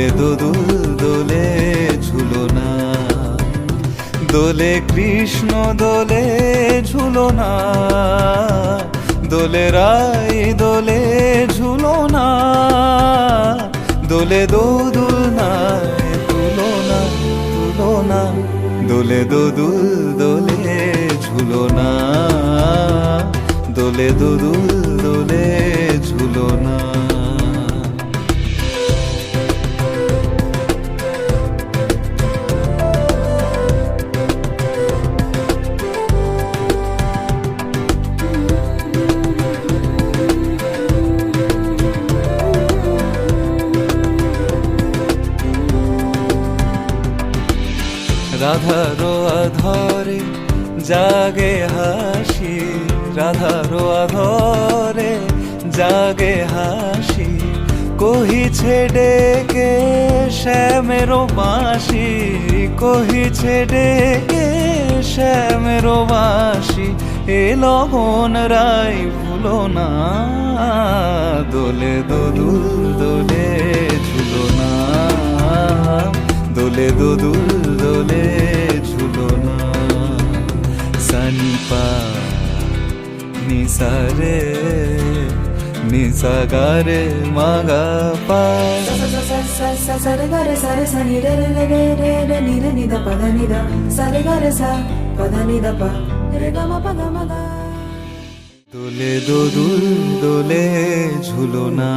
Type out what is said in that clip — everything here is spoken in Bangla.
দোলে দোদুল দোলে ঝুলো না। দোলে কৃষ্ণ, দোলে ঝুলো না। দোলে রাই, দোলে ঝুলো না। দোলে দোদুল না তুলো না তুলো না। দোলে দোদুল দোলে ঝুলো না। দোলে দোদুল দোলে ঝুলো রাধারো আধরে, জাগে হাসি। রাধারো আধরে, জাগে হাসি। কহিছে ডেকে শ্যামেরো বাঁশি কহিছে ডেকে শ্যামেরো বাঁশি এ লগন রাই ভুলো না, দোলে দোদুল দোলে ঝুলো না। দোলে দোদুল সানিপা নিসারে নিসাগারে মাগা পা সারে গারে সারে সানি রে রে রে রে রে রে নি রে নি দা পা দা নি দা সারে গারে সা পা দা নি দা পা রে গা মা পা গা মা গা দোলে দোদুল দোলে ঝুলো না